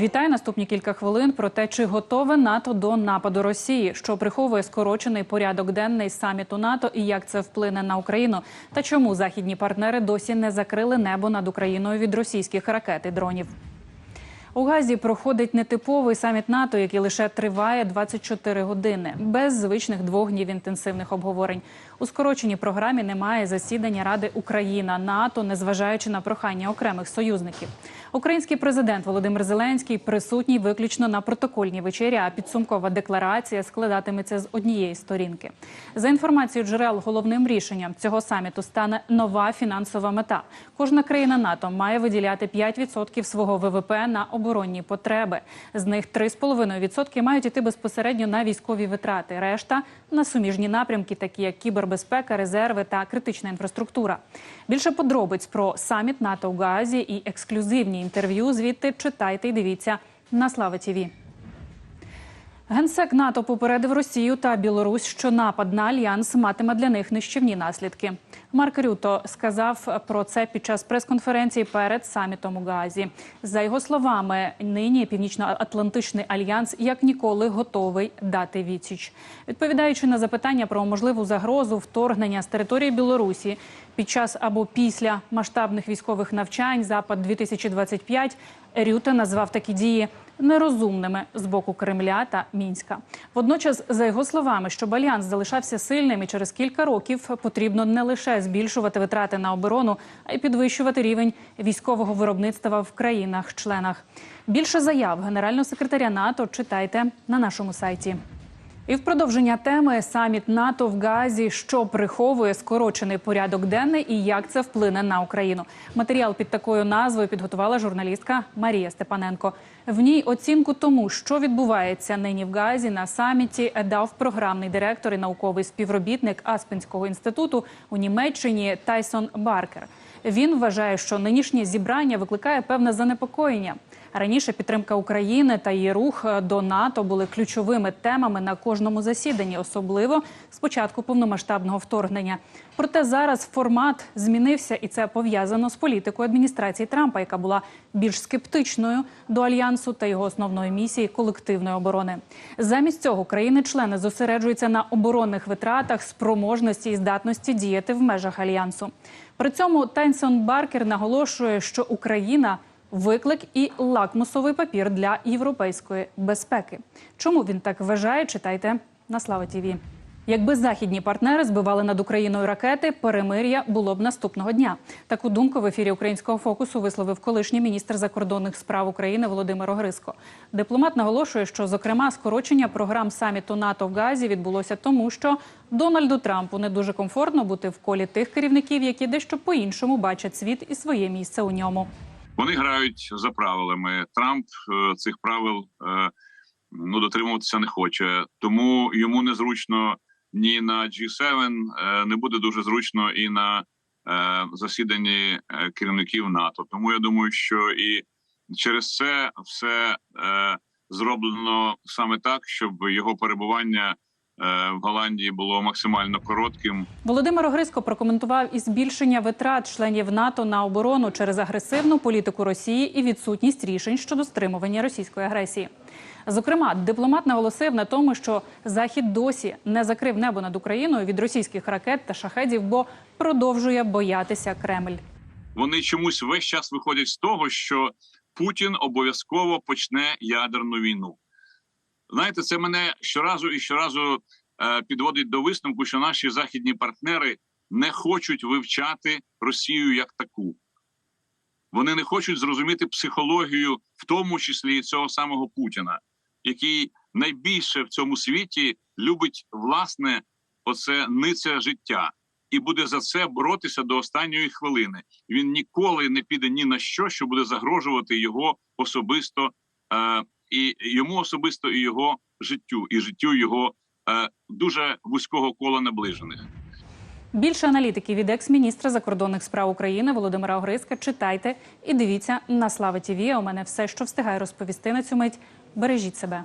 Вітаю наступні кілька хвилин про те, чи готове НАТО до нападу Росії, що приховує скорочений порядок денний саміту НАТО і як це вплине на Україну, та чому західні партнери досі не закрили небо над Україною від російських ракет і дронів. У Газі проходить нетиповий саміт НАТО, який лише триває 24 години, без звичних двох днів інтенсивних обговорень. У скороченій програмі немає засідання Ради Україна НАТО, незважаючи на прохання окремих союзників. Український президент Володимир Зеленський присутній виключно на протокольній вечері. А підсумкова декларація складатиметься з однієї сторінки. За інформацією джерел, головним рішенням цього саміту стане нова фінансова мета. Кожна країна НАТО має виділяти 5% свого ВВП на оборонні потреби. З них 3,5% мають іти безпосередньо на військові витрати. Решта на суміжні напрямки, такі як кібербезпека, резерви та критична інфраструктура. Більше подробиць про саміт НАТО у Гаазі і ексклюзивні інтерв'ю. Звідти читайте і дивіться на Слава ТІВІ. Генсек НАТО попередив Росію та Білорусь, що напад на альянс матиме для них нищівні наслідки. Марк Рюто сказав про це під час прес-конференції перед самітом у Гаазі. За його словами, нині Північно-Атлантичний альянс як ніколи готовий дати відсіч. Відповідаючи на запитання про можливу загрозу вторгнення з території Білорусі під час або після масштабних військових навчань Запад 2025 Рюте назвав такі дії нерозумними з боку Кремля та Мінська. Водночас, за його словами, щоб альянс залишався сильним і через кілька років потрібно не лише збільшувати витрати на оборону, а й підвищувати рівень військового виробництва в країнах-членах. Більше заяв генерального секретаря НАТО читайте на нашому сайті. І в продовження теми саміт НАТО в Газі, що приховує скорочений порядок денний і як це вплине на Україну. Матеріал під такою назвою підготувала журналістка Марія Степаненко. В ній оцінку тому, що відбувається нині в Газі на саміті, дав програмний директор і науковий співробітник Аспенського інституту у Німеччині Тайсон Баркер. Він вважає, що нинішнє зібрання викликає певне занепокоєння. Раніше підтримка України та її рух до НАТО були ключовими темами на кожному засіданні, особливо з початку повномасштабного вторгнення. Проте зараз формат змінився, і це пов'язано з політикою адміністрації Трампа, яка була більш скептичною до альянсу та його основної місії колективної оборони. Замість цього країни-члени зосереджуються на оборонних витратах, спроможності і здатності діяти в межах альянсу. При цьому Тенсон Баркер наголошує, що Україна виклик і лакмусовий папір для європейської безпеки. Чому він так вважає? Читайте на Слава Тіві. Якби західні партнери збивали над Україною ракети, перемир'я було б наступного дня. Таку думку в ефірі українського фокусу висловив колишній міністр закордонних справ України Володимир Огриско. Дипломат наголошує, що зокрема скорочення програм саміту НАТО в Газі відбулося тому, що Дональду Трампу не дуже комфортно бути в колі тих керівників, які дещо по-іншому бачать світ і своє місце у ньому. Вони грають за правилами. Трамп е, цих правил е, ну дотримуватися не хоче, тому йому незручно ні на G7, е, не буде дуже зручно і на засіданні керівників НАТО. Тому я думаю, що і через це все зроблено саме так, щоб його перебування. В Голландії було максимально коротким. Володимир Огриско прокоментував і збільшення витрат членів НАТО на оборону через агресивну політику Росії і відсутність рішень щодо стримування російської агресії. Зокрема, дипломат наголосив на тому, що Захід досі не закрив небо над Україною від російських ракет та шахедів, бо продовжує боятися Кремль. Вони чомусь весь час виходять з того, що Путін обов'язково почне ядерну війну. Знаєте, це мене щоразу і щоразу е, підводить до висновку, що наші західні партнери не хочуть вивчати Росію як таку. Вони не хочуть зрозуміти психологію, в тому числі і цього самого Путіна, який найбільше в цьому світі любить власне оце ниця життя і буде за це боротися до останньої хвилини. Він ніколи не піде ні на що, що буде загрожувати його особисто. Е, і йому особисто, і його життю, і життю його е, дуже вузького кола наближених. Більше аналітики від екс-міністра закордонних справ України Володимира Огриска читайте і дивіться на Слава Тіві. У мене все, що встигає розповісти на цю мить. Бережіть себе.